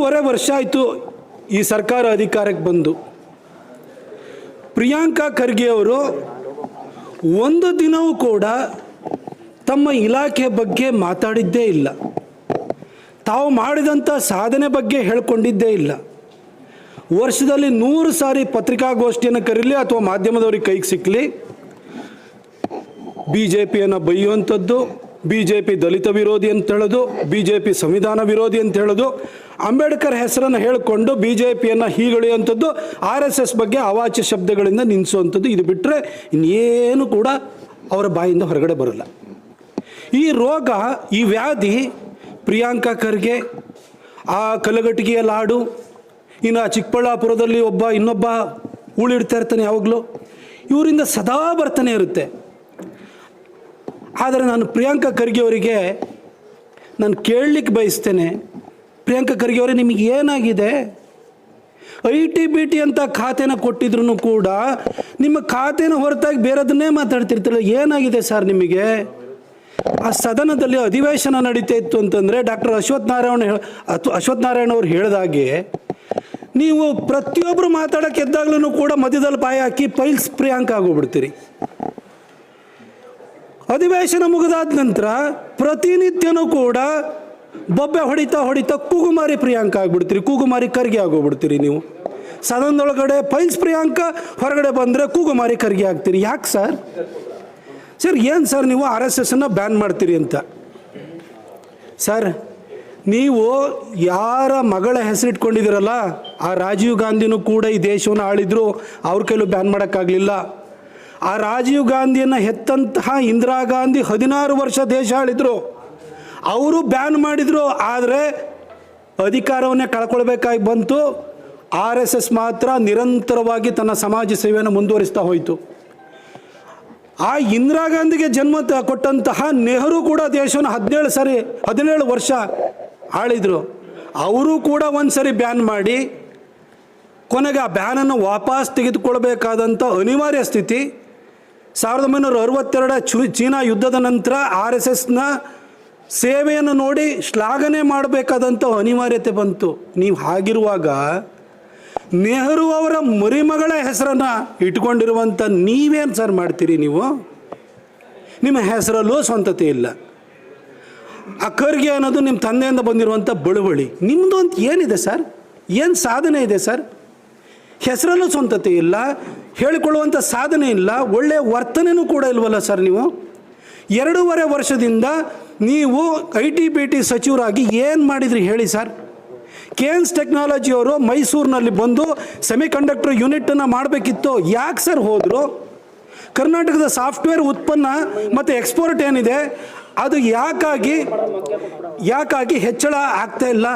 ಎರಡೂವರೆ ವರ್ಷ ಆಯಿತು ಈ ಸರ್ಕಾರ ಅಧಿಕಾರಕ್ಕೆ ಬಂದು. ಪ್ರಿಯಾಂಕಾ ಖರ್ಗೆ ಅವರು ಒಂದು ದಿನವೂ ಕೂಡ ತಮ್ಮ ಇಲಾಖೆ ಬಗ್ಗೆ ಮಾತಾಡಿದ್ದೇ ಇಲ್ಲ. ತಾವು ಮಾಡಿದಂಥ ಸಾಧನೆ ಬಗ್ಗೆ ಹೇಳ್ಕೊಂಡಿದ್ದೇ ಇಲ್ಲ. ವರ್ಷದಲ್ಲಿ ನೂರು ಸಾರಿ ಪತ್ರಿಕಾಗೋಷ್ಠಿಯನ್ನು ಕರೀಲಿ ಅಥವಾ ಮಾಧ್ಯಮದವ್ರಿಗೆ ಕೈಗೆ ಸಿಕ್ಕಲಿ ಬಿ ಜೆ ಪಿಯನ್ನು ಬೈಯುವಂಥದ್ದು ಬಿ ಜೆ ಪಿ ದಲಿತ ವಿರೋಧಿ ಅಂತ ಹೇಳೋದು ಬಿ ಜೆ ಪಿ ಸಂವಿಧಾನ ವಿರೋಧಿ ಅಂತ ಹೇಳೋದು ಅಂಬೇಡ್ಕರ್ ಹೆಸರನ್ನು ಹೇಳಿಕೊಂಡು ಬಿ ಜೆ ಪಿಯನ್ನು ಹೀಗಳೆಯುವಂಥದ್ದು ಆರ್ ಎಸ್ ಎಸ್ ಬಗ್ಗೆ ಅವಾಚ್ಯ ಶಬ್ದಗಳಿಂದ ನಿಲ್ಲಿಸುವಂಥದ್ದು ಇದು ಬಿಟ್ಟರೆ ಇನ್ನೇನು ಕೂಡ ಅವರ ಬಾಯಿಂದ ಹೊರಗಡೆ ಬರಲ್ಲ. ಈ ರೋಗ, ಈ ವ್ಯಾಧಿ ಪ್ರಿಯಾಂಕಾ ಖರ್ಗೆ, ಆ ಕಲಗಟ್ಟಿಗೆಯ ಲಾಡು, ಇನ್ನು ಚಿಕ್ಕಬಳ್ಳಾಪುರದಲ್ಲಿ ಒಬ್ಬ ಇನ್ನೊಬ್ಬ ಉಳಿಡ್ತಾ ಇರ್ತಾನೆ ಯಾವಾಗಲೂ, ಇವರಿಂದ ಸದಾ ಬರ್ತಾನೆ ಇರುತ್ತೆ. ಆದರೆ ನಾನು ಪ್ರಿಯಾಂಕಾ ಖರ್ಗೆ ಅವರಿಗೆ ನಾನು ಕೇಳಲಿಕ್ಕೆ ಬಯಸ್ತೇನೆ ಪ್ರಿಯಾಂಕಾ ಖರ್ಗೆ ಅವರೇ, ನಿಮಗೆ ಏನಾಗಿದೆ? ಐ ಟಿ ಬಿ ಟಿ ಅಂತ ಖಾತೆನ ಕೊಟ್ಟಿದ್ರು ಕೂಡ ನಿಮ್ಮ ಖಾತೆನ ಹೊರತಾಗಿ ಬೇರೆದನ್ನೇ ಮಾತಾಡ್ತಿರ್ತೀರಲ್ಲ, ಏನಾಗಿದೆ ಸರ್ ನಿಮಗೆ? ಆ ಸದನದಲ್ಲಿ ಅಧಿವೇಶನ ನಡೀತಾ ಇತ್ತು ಅಂತಂದರೆ ಡಾಕ್ಟರ್ ಅಶ್ವಥ್ ನಾರಾಯಣ ಅಥವಾ ಅಶ್ವಥ್ ನಾರಾಯಣ ಅವ್ರು ಹೇಳಿದಾಗೆ ನೀವು ಪ್ರತಿಯೊಬ್ಬರು ಮಾತಾಡೋಕೆ ಎದ್ದಾಗ್ಲೂ ಕೂಡ ಮಧ್ಯದಲ್ಲಿ ಪಾಯ ಹಾಕಿ ಪೈಲ್ಸ್ ಪ್ರಿಯಾಂಕ ಆಗೋಗ್ಬಿಡ್ತೀರಿ. ಅಧಿವೇಶನ ಮುಗಿದಾದ ನಂತರ ಪ್ರತಿನಿತ್ಯನೂ ಕೂಡ ಬೊಬ್ಬೆ ಹೊಡಿತಾ ಹೊಡಿತಾ ಕೂಗುಮಾರಿ ಪ್ರಿಯಾಂಕ ಆಗ್ಬಿಡ್ತೀರಿ, ಕೂಗುಮಾರಿ ಕರ್ಗೆ ಆಗೋಗ್ಬಿಡ್ತೀರಿ ನೀವು. ಸದನದೊಳಗಡೆ ಪೈಲ್ಸ್ ಪ್ರಿಯಾಂಕ, ಹೊರಗಡೆ ಬಂದರೆ ಕೂಗುಮಾರಿ ಕರ್ಗೆ ಆಗ್ತೀರಿ. ಯಾಕೆ ಸರ್? ಸರ್, ಏನು ಸರ್ ನೀವು ಆರ್ ಎಸ್ ಎಸ್ಸನ್ನು ಬ್ಯಾನ್ ಮಾಡ್ತೀರಿ ಅಂತ? ಸರ್, ನೀವು ಯಾರ ಮಗಳ ಹೆಸರಿಟ್ಕೊಂಡಿದ್ದೀರಲ್ಲ, ಆ ರಾಜೀವ್ ಗಾಂಧಿನೂ ಕೂಡ ಈ ದೇಶವನ್ನು ಆಳಿದ್ರು, ಅವ್ರ ಕೈಲೂ ಬ್ಯಾನ್ ಮಾಡೋಕ್ಕಾಗಲಿಲ್ಲ. ಆ ರಾಜೀವ್ ಗಾಂಧಿಯನ್ನು ಹೆತ್ತಂತಹ ಇಂದಿರಾ ಗಾಂಧಿ ಹದಿನಾರು ವರ್ಷ ದೇಶ ಆಳಿದ್ರು. ಅವರು ಬ್ಯಾನ್ ಮಾಡಿದರು, ಆದರೆ ಅಧಿಕಾರವನ್ನೇ ಕಳ್ಕೊಳ್ಬೇಕಾಗಿ ಬಂತು. ಆರ್ ಎಸ್ ಎಸ್ ಮಾತ್ರ ನಿರಂತರವಾಗಿ ತನ್ನ ಸಮಾಜ ಸೇವೆಯನ್ನು ಮುಂದುವರಿಸ್ತಾ ಹೋಯಿತು. ಆ ಇಂದಿರಾ ಗಾಂಧಿಗೆ ಜನ್ಮ ಕೊಟ್ಟಂತಹ ನೆಹರು ಕೂಡ ದೇಶವನ್ನು ಹದಿನೇಳು ಸರಿ, ಹದಿನೇಳು ವರ್ಷ ಆಳಿದರು. ಅವರು ಕೂಡ ಒಂದು ಸರಿ ಬ್ಯಾನ್ ಮಾಡಿ. ಕೊನೆಗೆ ಆ ಬ್ಯಾನನ್ನು ವಾಪಸ್ ತೆಗೆದುಕೊಳ್ಬೇಕಾದಂಥ ಅನಿವಾರ್ಯ ಸ್ಥಿತಿ. ಸಾವಿರದ ಒಂಬೈನೂರ ಅರವತ್ತೆರಡ ಚು, ಚೀನಾ ಯುದ್ಧದ ನಂತರ ಆರ್ ಎಸ್ ಎಸ್ನ ಸೇವೆಯನ್ನು ನೋಡಿ ಶ್ಲಾಘನೆ ಮಾಡಬೇಕಾದಂಥ ಅನಿವಾರ್ಯತೆ ಬಂತು. ನೀವು ಹಾಗಿರುವಾಗ ನೆಹರು ಅವರ ಮರಿಮಗಳ ಹೆಸರನ್ನು ಇಟ್ಕೊಂಡಿರುವಂಥ ನೀವೇನು ಸರ್ ಮಾಡ್ತೀರಿ ನೀವು? ನಿಮ್ಮ ಹೆಸರಲ್ಲೂ ಸ್ವಂತತೆ ಇಲ್ಲ. ಅಖರ್ಗೆ ಖರ್ಗೆ ಅನ್ನೋದು ನಿಮ್ಮ ತಂದೆಯಿಂದ ಬಂದಿರುವಂಥ ಬಳುವಳಿ. ನಿಮ್ಮದು ಅಂತ ಏನಿದೆ ಸರ್? ಏನು ಸಾಧನೆ ಇದೆ ಸರ್? ಹೆಸರಲ್ಲೂ ಸ್ವಂತತೆ ಇಲ್ಲ, ಹೇಳಿಕೊಳ್ಳುವಂಥ ಸಾಧನೆ ಇಲ್ಲ, ಒಳ್ಳೆಯ ವರ್ತನೆನೂ ಕೂಡ ಇಲ್ವಲ್ಲ ಸರ್ ನೀವು? ಎರಡೂವರೆ ವರ್ಷದಿಂದ ನೀವು ಐ ಟಿ ಬಿ ಟಿ ಸಚಿವರಾಗಿ ಏನು ಮಾಡಿದ್ರಿ ಹೇಳಿ ಸರ್? ಕೇನ್ಸ್ ಟೆಕ್ನಾಲಜಿಯವರು ಮೈಸೂರಿನಲ್ಲಿ ಬಂದು ಸೆಮಿಕಂಡಕ್ಟರ್ ಯೂನಿಟನ್ನು ಮಾಡಬೇಕಿತ್ತು. ಯಾಕೆ ಸರ್ ಹೋದರು? ಕರ್ನಾಟಕದ ಸಾಫ್ಟ್ವೇರ್ ಉತ್ಪನ್ನ ಮತ್ತು ಎಕ್ಸ್ಪೋರ್ಟ್ ಏನಿದೆ ಅದು ಯಾಕಾಗಿ ಯಾಕಾಗಿ ಹೆಚ್ಚಳ ಆಗ್ತಾ ಇಲ್ಲ?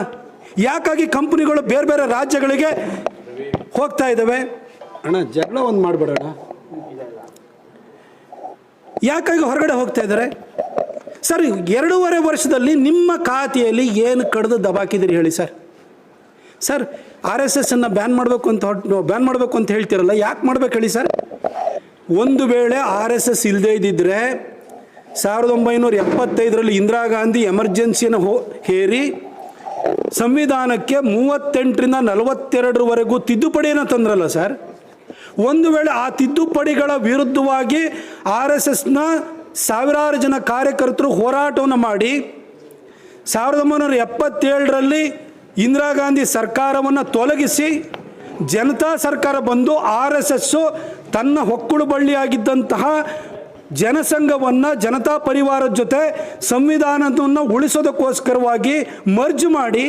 ಯಾಕಾಗಿ ಕಂಪ್ನಿಗಳು ಬೇರೆ ಬೇರೆ ರಾಜ್ಯಗಳಿಗೆ ಹೋಗ್ತಾ ಇದ್ದಾವೆ? ಅಣ್ಣ ಜಗಳ ಒಂದು ಮಾಡಿಬಿಡೋಣ ಯಾಕಾಗಿ ಹೊರಗಡೆ ಹೋಗ್ತಾ ಇದ್ದಾರೆ? ಸರ್, ಎರಡೂವರೆ ವರ್ಷದಲ್ಲಿ ನಿಮ್ಮ ಖಾತೆಯಲ್ಲಿ ಏನು ಕಡ್ದು ದಬಾಕಿದಿರಿ ಹೇಳಿ ಸರ್? ಸರ್, ಆರ್ ಎಸ್ ಎಸ್ಸನ್ನು ಬ್ಯಾನ್ ಮಾಡಬೇಕು ಅಂತ ಬ್ಯಾನ್ ಮಾಡಬೇಕು ಅಂತ ಹೇಳ್ತೀರಲ್ಲ, ಯಾಕೆ ಮಾಡ್ಬೇಕು ಹೇಳಿ ಸರ್? ಒಂದು ವೇಳೆ ಆರ್ ಎಸ್ ಎಸ್ ಇಲ್ಲದೇ ಇದ್ದಿದ್ದರೆ ಸಾವಿರದ ಒಂಬೈನೂರ ಎಪ್ಪತ್ತೈದರಲ್ಲಿ ಇಂದಿರಾ ಗಾಂಧಿ ಎಮರ್ಜೆನ್ಸಿಯನ್ನು ಹೋ ಹೇರಿ ಸಂವಿಧಾನಕ್ಕೆ ಮೂವತ್ತೆಂಟರಿಂದ ನಲವತ್ತೆರಡರವರೆಗೂ ತಿದ್ದುಪಡಿಯನ್ನು ತಂದ್ರಲ್ಲ ಸರ್? ಒಂದು ವೇಳೆ ಆ ತಿದ್ದುಪಡಿಗಳ ವಿರುದ್ಧವಾಗಿ ಆರ್ ಎಸ್ ಎಸ್ನ ಸಾವಿರಾರು ಜನ ಕಾರ್ಯಕರ್ತರು ಹೋರಾಟವನ್ನು ಮಾಡಿ ಸಾವಿರದ ಒಂಬೈನೂರ ಎಪ್ಪತ್ತೇಳರಲ್ಲಿ ಇಂದಿರಾ ಗಾಂಧಿ ಸರ್ಕಾರವನ್ನು ತೊಲಗಿಸಿ ಜನತಾ ಸರ್ಕಾರ ಬಂದು ಆರ್ ಎಸ್ ಎಸ್ಸು ತನ್ನ ಹೊಕ್ಕುಳು ಬಳ್ಳಿಯಾಗಿದ್ದಂತಹ ಜನಸಂಘವನ್ನು ಜನತಾ ಪರಿವಾರದ ಜೊತೆ ಸಂವಿಧಾನವನ್ನು ಉಳಿಸೋದಕ್ಕೋಸ್ಕರವಾಗಿ ಮರ್ಜ್ ಮಾಡಿ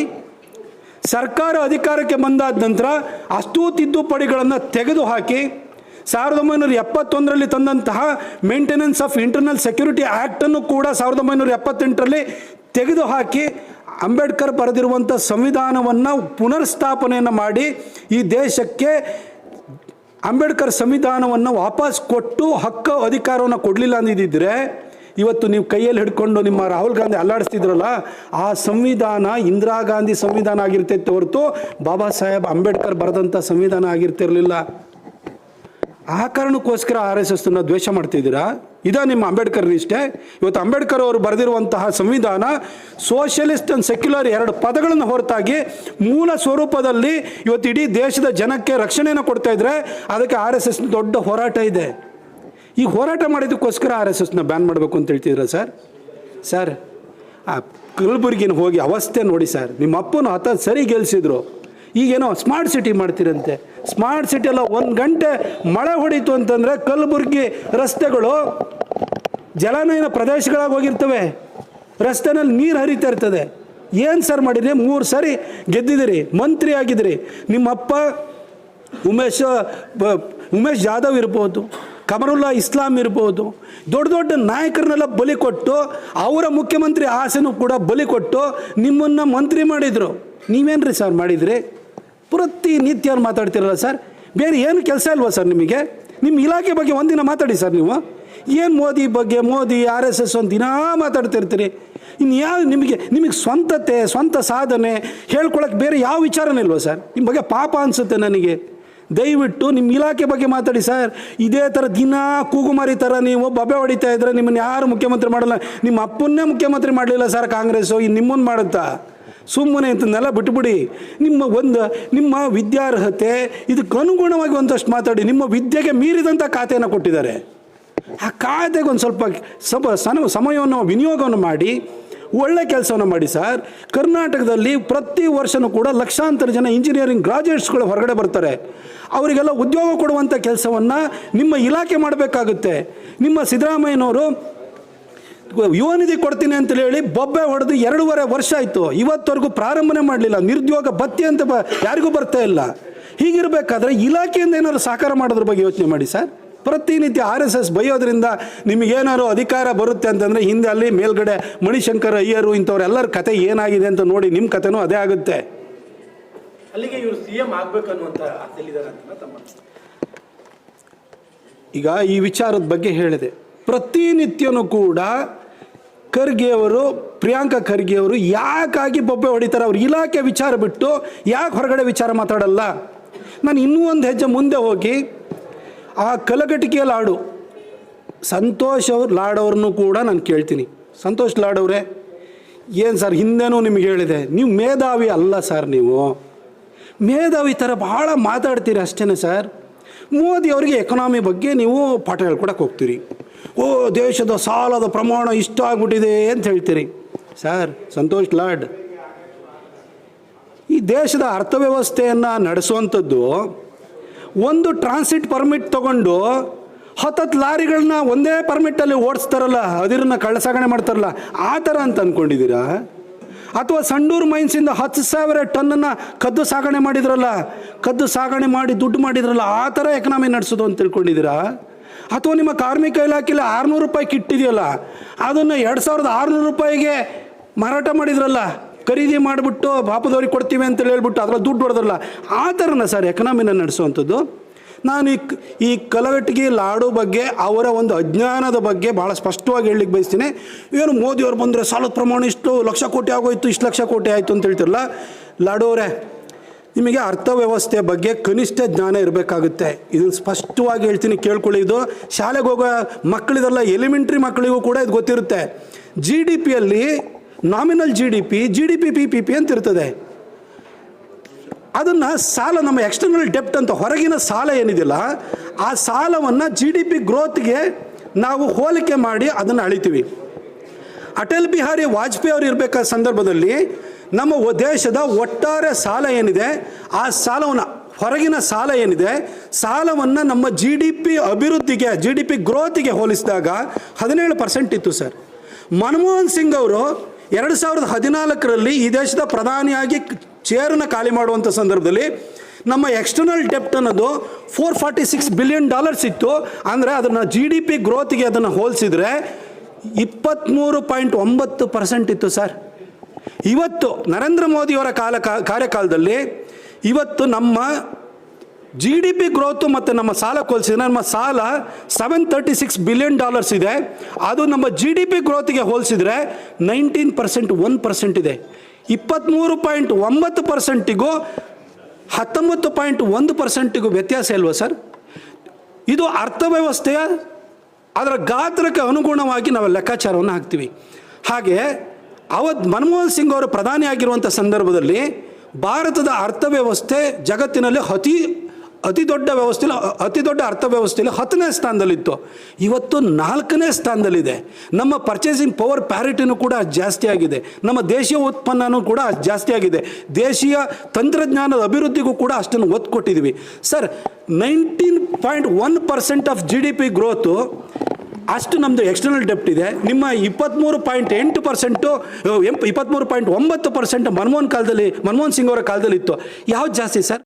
ಸರ್ಕಾರ ಅಧಿಕಾರಕ್ಕೆ ಬಂದಾದ ನಂತರ ಅಷ್ಟೂ ತಿದ್ದುಪಡಿಗಳನ್ನು ತೆಗೆದುಹಾಕಿ ಸಾವಿರದ ಒಂಬೈನೂರ ಎಪ್ಪತ್ತೊಂದರಲ್ಲಿ ತಂದಂತಹ ಮೇಂಟೆನೆನ್ಸ್ ಆಫ್ ಇಂಟರ್ನಲ್ ಸೆಕ್ಯೂರಿಟಿ ಆ್ಯಕ್ಟನ್ನು ಕೂಡ ಸಾವಿರದ ಒಂಬೈನೂರ ಎಪ್ಪತ್ತೆಂಟರಲ್ಲಿ ತೆಗೆದುಹಾಕಿ ಅಂಬೇಡ್ಕರ್ ಬರೆದಿರುವಂಥ ಸಂವಿಧಾನವನ್ನು ಪುನರ್ಸ್ಥಾಪನೆಯನ್ನು ಮಾಡಿ ಈ ದೇಶಕ್ಕೆ ಅಂಬೇಡ್ಕರ್ ಸಂವಿಧಾನವನ್ನು ವಾಪಸ್ ಕೊಟ್ಟು ಹಕ್ಕು ಅಧಿಕಾರವನ್ನು ಕೊಡಲಿಲ್ಲ ಅಂದಿದ್ದರೆ ಇವತ್ತು ನೀವು ಕೈಯಲ್ಲಿ ಹಿಡ್ಕೊಂಡು ನಿಮ್ಮ ರಾಹುಲ್ ಗಾಂಧಿ ಅಲ್ಲಾಡಿಸ್ತಿದ್ರಲ್ಲ, ಆ ಸಂವಿಧಾನ ಇಂದಿರಾ ಗಾಂಧಿ ಸಂವಿಧಾನ ಆಗಿರ್ತೈತೆ ಹೊರತು ಬಾಬಾ ಸಾಹೇಬ್ ಅಂಬೇಡ್ಕರ್ ಬರೆದಂಥ ಸಂವಿಧಾನ ಆಗಿರ್ತಿರಲಿಲ್ಲ. ಆ ಕಾರಣಕ್ಕೋಸ್ಕರ ಆರ್ ಎಸ್ ಎಸ್ನ ದ್ವೇಷ ಮಾಡ್ತಿದ್ದೀರಾ? ಇದ ನಿಮ್ಮ ಅಂಬೇಡ್ಕರ್ ನಿಷ್ಠೆ? ಇವತ್ತು ಅಂಬೇಡ್ಕರ್ ಅವರು ಬರೆದಿರುವಂತಹ ಸಂವಿಧಾನ ಸೋಷಿಯಲಿಸ್ಟ್ ಅಂಡ್ ಸೆಕ್ಯುಲರ್ ಎರಡು ಪದಗಳನ್ನು ಹೊರತಾಗಿ ಮೂಲ ಸ್ವರೂಪದಲ್ಲಿ ಇವತ್ತು ಇಡೀ ದೇಶದ ಜನಕ್ಕೆ ರಕ್ಷಣೆಯನ್ನು ಕೊಡ್ತಾ ಇದ್ರೆ ಅದಕ್ಕೆ ಆರ್ ಎಸ್ ಎಸ್ ದೊಡ್ಡ ಹೋರಾಟ ಇದೆ. ಈ ಹೋರಾಟ ಮಾಡಿದ್ದಕ್ಕೋಸ್ಕರ ಆರ್ ಎಸ್ ಎಸ್ನ ಬ್ಯಾನ್ ಮಾಡಬೇಕು ಅಂತ ಹೇಳ್ತಿದ್ರ ಸರ್? ಸರ್, ಆ ಕಲಬುರ್ಗಿನ ಹೋಗಿ ಅವಸ್ಥೆ ನೋಡಿ ಸರ್. ನಿಮ್ಮ ಅಪ್ಪನ ಹತ್ತ ಸರಿ ಗೆಲ್ಸಿದ್ರು. ಈಗೇನೋ ಸ್ಮಾರ್ಟ್ ಸಿಟಿ ಮಾಡ್ತೀರಂತೆ. ಸ್ಮಾರ್ಟ್ ಸಿಟಿ ಎಲ್ಲ ಒಂದು ಗಂಟೆ ಮಳೆ ಹೊಡೀತು ಅಂತಂದರೆ ಕಲಬುರ್ಗಿ ರಸ್ತೆಗಳು ಜಲಾನಯನ ಪ್ರದೇಶಗಳಾಗಿ ಹೋಗಿರ್ತವೆ. ರಸ್ತೆನಲ್ಲಿ ನೀರು ಹರಿತಾ ಇರ್ತದೆ. ಏನು ಸರ್ ಮಾಡಿದ್ರಿ? ಮೂರು ಸಾರಿ ಗೆದ್ದಿದ್ದೀರಿ. ಮಂತ್ರಿ ಆಗಿದ್ದೀರಿ ನಿಮ್ಮ ಅಪ್ಪ ಉಮೇಶ್ ಉಮೇಶ್ ಜಾಧವ್ ಇರ್ಬೋದು, ಕಮರುಲ್ಲಾ ಇಸ್ಲಾಂ ಇರ್ಬೋದು, ದೊಡ್ಡ ದೊಡ್ಡ ನಾಯಕರನ್ನೆಲ್ಲ ಬಲಿ ಕೊಟ್ಟು, ಅವರ ಮುಖ್ಯಮಂತ್ರಿ ಆಸೆನೂ ಕೂಡ ಬಲಿ ಕೊಟ್ಟು ನಿಮ್ಮನ್ನು ಮಂತ್ರಿ ಮಾಡಿದರು. ನೀವೇನ್ರಿ ಸರ್ ಮಾಡಿದ್ರಿ? ಪ್ರತಿನಿತ್ಯ ಮಾತಾಡ್ತಿರಲ್ಲ ಸರ್? ಬೇರೆ ಏನು ಕೆಲಸ ಇಲ್ವಾ ಸರ್ ನಿಮಗೆ? ನಿಮ್ಮ ಇಲಾಖೆ ಬಗ್ಗೆ ಒಂದಿನ ಮಾತಾಡಿ ಸರ್ ನೀವು. ಏನು ಮೋದಿ ಬಗ್ಗೆ ಮೋದಿ, ಆರ್ ಎಸ್ ಎಸ್ ಒಂದು ದಿನ ಮಾತಾಡ್ತಿರ್ತೀರಿ. ಇನ್ನು ಯಾವ ನಿಮಗೆ ನಿಮಗೆ ಸ್ವಂತತೆ, ಸ್ವಂತ ಸಾಧನೆ ಹೇಳ್ಕೊಳಕ್ಕೆ ಬೇರೆ ಯಾವ ವಿಚಾರನೇ ಇಲ್ವಾ ಸರ್? ನಿಮ್ಮ ಬಗ್ಗೆ ಪಾಪ ಅನಿಸುತ್ತೆ ನನಗೆ. ದಯವಿಟ್ಟು ನಿಮ್ಮ ಇಲಾಖೆ ಬಗ್ಗೆ ಮಾತಾಡಿ ಸರ್. ಇದೇ ಥರ ದಿನ ಕೂಗುಮಾರಿ ಥರ ನೀವು ಬಬ್ಬೆ ಹೊಡಿತಾ ಇದ್ರೆ ನಿಮ್ಮನ್ನು ಯಾರು ಮುಖ್ಯಮಂತ್ರಿ ಮಾಡಲ್ಲ. ನಿಮ್ಮ ಅಪ್ಪನ್ನೇ ಮುಖ್ಯಮಂತ್ರಿ ಮಾಡಲಿಲ್ಲ ಸರ್ ಕಾಂಗ್ರೆಸ್ಸು ಇನ್ನು ನಿಮ್ಮನ್ನು ಮಾಡುತ್ತಾ? ಸುಮ್ಮನೆ ಅಂತನ್ನೆಲ್ಲ ಬಿಟ್ಬಿಡಿ. ನಿಮ್ಮ ಒಂದು, ನಿಮ್ಮ ವಿದ್ಯಾರ್ಹತೆ ಇದಕ್ಕೆ ಅನುಗುಣವಾಗಿ ಒಂದಷ್ಟು ಮಾತಾಡಿ, ನಿಮ್ಮ ವಿದ್ಯೆಗೆ ಮೀರಿದಂಥ ಖಾತೆಯನ್ನು ಕೊಟ್ಟಿದ್ದಾರೆ. ಆ ಖಾತೆಗೆ ಒಂದು ಸ್ವಲ್ಪ ಸ್ವಲ್ಪ ಸನ, ಸಮಯವನ್ನು, ವಿನಿಯೋಗವನ್ನು ಮಾಡಿ, ಒಳ್ಳೆ ಕೆಲಸವನ್ನು ಮಾಡಿ ಸರ್. ಕರ್ನಾಟಕದಲ್ಲಿ ಪ್ರತಿ ವರ್ಷನೂ ಕೂಡ ಲಕ್ಷಾಂತರ ಜನ ಇಂಜಿನಿಯರಿಂಗ್ ಗ್ರಾಜುಯೇಟ್ಸ್ಗಳು ಹೊರಗಡೆ ಬರ್ತಾರೆ. ಅವರಿಗೆಲ್ಲ ಉದ್ಯೋಗ ಕೊಡುವಂಥ ಕೆಲಸವನ್ನು ನಿಮ್ಮ ಇಲಾಖೆ ಮಾಡಬೇಕಾಗುತ್ತೆ. ನಿಮ್ಮ ಸಿದ್ದರಾಮಯ್ಯನವರು ಯುವ ನಿಧಿ ಕೊಡ್ತೀನಿ ಅಂತ ಹೇಳಿ ಬೊಬ್ಬೆ ಹೊಡೆದು ಎರಡೂವರೆ ವರ್ಷ ಆಯಿತು. ಇವತ್ತವರೆಗೂ ಪ್ರಾರಂಭನೆ ಮಾಡಲಿಲ್ಲ. ನಿರುದ್ಯೋಗ ಬತ್ತಿ ಅಂತ ಬ ಯಾರಿಗೂ ಬರ್ತಾ ಇಲ್ಲ. ಹೀಗಿರಬೇಕಾದ್ರೆ ಇಲಾಖೆಯಿಂದ ಏನಾದ್ರು ಸಹಕಾರ ಮಾಡೋದ್ರ ಬಗ್ಗೆ ಯೋಚನೆ ಮಾಡಿ ಸರ್. ಪ್ರತಿನಿತ್ಯ ಆರ್ ಎಸ್ ಎಸ್ ಬೈಯೋದ್ರಿಂದ ನಿಮಗೇನಾದ್ರು ಅಧಿಕಾರ ಬರುತ್ತೆ ಅಂತಂದರೆ ಹಿಂದೆ ಅಲ್ಲಿ ಮೇಲ್ಗಡೆ ಮಣಿಶಂಕರ್ ಅಯ್ಯರು ಇಂಥವ್ರೆಲ್ಲರ ಕತೆ ಏನಾಗಿದೆ ಅಂತ ನೋಡಿ ನಿಮ್ಮ ಕಥೆನೂ ಅದೇ ಆಗುತ್ತೆ. ಅಲ್ಲಿಗೆ ಇವರು ಸಿ ಎಂ ಆಗ್ಬೇಕನ್ನುವಂತ ಈಗ ಈ ವಿಚಾರದ ಬಗ್ಗೆ ಹೇಳಿದೆ. ಪ್ರತಿನಿತ್ಯನೂ ಕೂಡ ಖರ್ಗೆ ಅವರು ಪ್ರಿಯಾಂಕಾ ಖರ್ಗೆ ಅವರು ಯಾಕಾಗಿ ಬೊಬ್ಬೆ ಹೊಡಿತಾರೆ? ಅವ್ರ ಇಲಾಖೆ ವಿಚಾರ ಬಿಟ್ಟು ಯಾಕೆ ಹೊರಗಡೆ ವಿಚಾರ ಮಾತಾಡಲ್ಲ? ನಾನು ಇನ್ನೂ ಒಂದು ಹೆಜ್ಜೆ ಮುಂದೆ ಹೋಗಿ, ಆ ಕಲಗಟಿಕೆಯ ಲಾಡು ಸಂತೋಷ್ ಅವ್ರು ಲಾಡವ್ರನ್ನೂ ಕೂಡ ನಾನು ಕೇಳ್ತೀನಿ. ಸಂತೋಷ್ ಲಾಡವ್ರೆ ಏನು ಸರ್ ಹಿಂದೆನೂ ನಿಮಗೆ ಹೇಳಿದೆ? ನೀವು ಮೇಧಾವಿ ಅಲ್ಲ ಸರ್ ನೀವು. ಮೇಧಾವಿ ಥರ ಭಾಳ ಮಾತಾಡ್ತೀರಿ ಅಷ್ಟೇ ಸರ್. ಮೋದಿ ಅವರಿಗೆ ಎಕನಾಮಿ ಬಗ್ಗೆ ನೀವು ಪಾಠ ಹೇಳ್ಕೊಡಕ್ಕೆ ಹೋಗ್ತೀರಿ. ಓ, ದೇಶದ ಸಾಲದ ಪ್ರಮಾಣ ಇಷ್ಟ ಆಗ್ಬಿಟ್ಟಿದೆ ಅಂತ ಹೇಳ್ತೀರಿ. ಸರ್, ಸಂತೋಷ್ ಲಾಡ್. ಈ ದೇಶದ ಅರ್ಥವ್ಯವಸ್ಥೆಯನ್ನು ನಡೆಸುವಂಥದ್ದು ಒಂದು ಟ್ರಾನ್ಸಿಟ್ ಪರ್ಮಿಟ್ ತಗೊಂಡು ಹತ್ತತ್ತು ಲಾರಿಗಳನ್ನ ಒಂದೇ ಪರ್ಮಿಟಲ್ಲಿ ಓಡಿಸ್ತಾರಲ್ಲ, ಅದಿರನ್ನ ಕಳ್ಳಸಾಗಣೆ ಮಾಡ್ತಾರಲ್ಲ, ಆ ಥರ ಅಂತ ಅಂದ್ಕೊಂಡಿದ್ದೀರಾ ಅಥವಾ ಸಂಡೂರು ಮೈನ್ಸಿಂದ ಹತ್ತು ಸಾವಿರ ಟನ್ನನ್ನು ಕದ್ದು ಸಾಗಣೆ ಮಾಡಿದ್ರಲ್ಲ, ಕದ್ದು ಸಾಗಣೆ ಮಾಡಿ ದುಡ್ಡು ಮಾಡಿದ್ರಲ್ಲ, ಆ ಥರ ಎಕನಾಮಿ ನಡೆಸೋದು ಅಂತ ತಿಳ್ಕೊಂಡಿದ್ದೀರಾ? ಅಥವಾ ನಿಮ್ಮ ಕಾರ್ಮಿಕ ಇಲಾಖೆಯಲ್ಲಿ ಆರುನೂರು ರೂಪಾಯಿ ಕಿಟ್ಟಿದೆಯಲ್ಲ, ಅದನ್ನು ಎರಡು ಸಾವಿರದ ಆರುನೂರು ರೂಪಾಯಿಗೆ ಮಾರಾಟ ಮಾಡಿದ್ರಲ್ಲ, ಖರೀದಿ ಮಾಡಿಬಿಟ್ಟು ಪಾಪದವ್ರಿಗೆ ಕೊಡ್ತೀವಿ ಅಂತೇಳಿ ಹೇಳ್ಬಿಟ್ಟು ಅದರ ದುಡ್ಡು ಹೊಡೆದ್ರಲ್ಲ, ಆ ಥರನ ಸರ್ ಎಕನಾಮಿನ ನಡೆಸುವಂಥದ್ದು? ನಾನು ಈ ಈ ಕಲಗಟ್ಟಿಗೆ ಲಾಡು ಬಗ್ಗೆ, ಅವರ ಒಂದು ಅಜ್ಞಾನದ ಬಗ್ಗೆ ಭಾಳ ಸ್ಪಷ್ಟವಾಗಿ ಹೇಳಲಿಕ್ಕೆ ಬಯಸ್ತೀನಿ. ಏನು ಮೋದಿಯವ್ರು ಬಂದರೆ ಸಾಲದ ಪ್ರಮಾಣ ಇಷ್ಟು ಲಕ್ಷ ಕೋಟಿ ಆಗೋಯ್ತು, ಇಷ್ಟು ಲಕ್ಷ ಕೋಟಿ ಆಯಿತು ಅಂತ ಹೇಳ್ತಿರಲ್ಲ? ಲಾಡು ಅವರೇ, ನಿಮಗೆ ಅರ್ಥವ್ಯವಸ್ಥೆ ಬಗ್ಗೆ ಕನಿಷ್ಠ ಜ್ಞಾನ ಇರಬೇಕಾಗುತ್ತೆ. ಇದನ್ನು ಸ್ಪಷ್ಟವಾಗಿ ಹೇಳ್ತೀನಿ, ಕೇಳ್ಕೊಳ್ಳಿ. ಇದು ಶಾಲೆಗೆ ಹೋಗೋ ಮಕ್ಕಳಿದೆಲ್ಲ ಎಲಿಮೆಂಟ್ರಿ ಮಕ್ಕಳಿಗೂ ಕೂಡ ಇದು ಗೊತ್ತಿರುತ್ತೆ. ಜಿ ಡಿ ಪಿಯಲ್ಲಿ nominal G D P G D P P P P ಅಂತ ಇರ್ತದೆ. ಅದನ್ನು ಸಾಲ, ನಮ್ಮ ಎಕ್ಸ್ಟರ್ನಲ್ ಡೆಪ್ಟ್ ಅಂತ ಹೊರಗಿನ ಸಾಲ ಏನಿದೆಯಲ್ಲ ಆ ಸಾಲವನ್ನು ಜಿ ಡಿ ಪಿ ಗ್ರೋತ್ಗೆ ನಾವು ಹೋಲಿಕೆ ಮಾಡಿ ಅದನ್ನು ಅಳಿತೀವಿ. ಅಟಲ್ ಬಿಹಾರಿ ವಾಜಪೇಯಿ ಅವರು ಇರಬೇಕಾದ ಸಂದರ್ಭದಲ್ಲಿ ನಮ್ಮ ದೇಶದ ಒಟ್ಟಾರೆ ಸಾಲ ಏನಿದೆ, ಆ ಸಾಲವನ್ನು, ಹೊರಗಿನ ಸಾಲ ಏನಿದೆ, ಸಾಲವನ್ನು ನಮ್ಮ ಜಿ ಡಿ ಪಿ ಅಭಿವೃದ್ಧಿಗೆ ಜಿ ಡಿ ಪಿ ಗ್ರೋತಿಗೆ ಹೋಲಿಸಿದಾಗ ಹದಿನೇಳು ಪರ್ಸೆಂಟ್ ಇತ್ತು ಸರ್. ಮನಮೋಹನ್ ಸಿಂಗ್ ಅವರು ಎರಡು ಸಾವಿರದ ಹದಿನಾಲ್ಕರಲ್ಲಿ ಈ ದೇಶದ ಪ್ರಧಾನಿಯಾಗಿ ಚೇರನ್ನು ಖಾಲಿ ಮಾಡುವಂಥ ಸಂದರ್ಭದಲ್ಲಿ ನಮ್ಮ ಎಕ್ಸ್ಟರ್ನಲ್ ಡೆಪ್ಟ್ ಅನ್ನೋದು four forty six billion dollars ಇತ್ತು. ಅಂದರೆ ಅದನ್ನು ಜಿ ಡಿ ಪಿ ಗ್ರೋತ್ಗೆ ಅದನ್ನು ಹೋಲಿಸಿದರೆ ಇಪ್ಪತ್ತ್ಮೂರು ಪಾಯಿಂಟ್ ಒಂಬತ್ತು ಪರ್ಸೆಂಟ್ ಇತ್ತು ಸರ್ ಇವತ್ತು ನರೇಂದ್ರ ಮೋದಿಯವರ ಕಾಲ ಕಾರ್ಯಕಾಲದಲ್ಲಿ ಇವತ್ತು ನಮ್ಮ ಜಿ ಡಿ ಪಿ ಗ್ರೋತು ಮತ್ತು ನಮ್ಮ ಸಾಲ ಹೋಲಿಸಿದ್ರೆ ನಮ್ಮ ಸಾಲ seven thirty six billion dollars ಇದೆ. ಅದು ನಮ್ಮ ಜಿ ಡಿ ಪಿ ಗ್ರೋತಿಗೆ ಹೋಲಿಸಿದ್ರೆ ನೈನ್ಟೀನ್ ಪರ್ಸೆಂಟ್ ಒನ್ ಪರ್ಸೆಂಟ್ ಇದೆ. ಇಪ್ಪತ್ತ್ಮೂರು ಪಾಯಿಂಟ್ ಒಂಬತ್ತು ಪರ್ಸೆಂಟಿಗೂ ಹತ್ತೊಂಬತ್ತು ಪಾಯಿಂಟ್ ಒಂದು ಪರ್ಸೆಂಟಿಗೂ ವ್ಯತ್ಯಾಸ ಇಲ್ವಾ ಸರ್? ಇದು ಅರ್ಥವ್ಯವಸ್ಥೆಯ ಅದರ ಗಾತ್ರಕ್ಕೆ ಅನುಗುಣವಾಗಿ ನಾವು ಲೆಕ್ಕಾಚಾರವನ್ನು ಹಾಕ್ತೀವಿ. ಹಾಗೆ ಅವತ್ತು ಮನಮೋಹನ್ ಸಿಂಗ್ ಅವರು ಪ್ರಧಾನಿ ಆಗಿರುವಂಥ ಸಂದರ್ಭದಲ್ಲಿ ಭಾರತದ ಅರ್ಥವ್ಯವಸ್ಥೆ ಜಗತ್ತಿನಲ್ಲಿ ಅತಿ ಅತಿ ದೊಡ್ಡ ವ್ಯವಸ್ಥೆಯಲ್ಲಿ ಅತಿ ದೊಡ್ಡ ಅರ್ಥವ್ಯವಸ್ಥೆಯಲ್ಲಿ ಹತ್ತನೇ ಸ್ಥಾನದಲ್ಲಿತ್ತು. ಇವತ್ತು ನಾಲ್ಕನೇ ಸ್ಥಾನದಲ್ಲಿದೆ. ನಮ್ಮ ಪರ್ಚೇಸಿಂಗ್ ಪವರ್ ಪ್ಯಾರಿಟಿನೂ ಕೂಡ ಜಾಸ್ತಿ ಆಗಿದೆ. ನಮ್ಮ ದೇಶೀಯ ಉತ್ಪನ್ನನೂ ಕೂಡ ಜಾಸ್ತಿ ಆಗಿದೆ. ದೇಶೀಯ ತಂತ್ರಜ್ಞಾನದ ಅಭಿವೃದ್ಧಿಗೂ ಕೂಡ ಅಷ್ಟನ್ನು ಒತ್ತು ಕೊಟ್ಟಿದ್ದೀವಿ sir nineteen point one percent of G D P growth ಅಷ್ಟು ನಮ್ಮದು ಎಕ್ಸ್ಟರ್ನಲ್ ಡೆಪ್ಟ್ ಇದೆ. ನಿಮ್ಮ ಇಪ್ಪತ್ತ್ಮೂರು ಪಾಯಿಂಟ್ ಎಂಟು ಪರ್ಸೆಂಟು ಇಪ್ಪತ್ತ್ಮೂರು ಪಾಯಿಂಟ್ ಒಂಬತ್ತು ಪರ್ಸೆಂಟ್ ಮನಮೋಹನ್ ಕಾಲದಲ್ಲಿ, ಮನಮೋಹನ್ ಸಿಂಗ್ ಅವರ ಕಾಲದಲ್ಲಿ ಇತ್ತು ಯಾವ್ದು ಜಾಸ್ತಿ ಸರ್?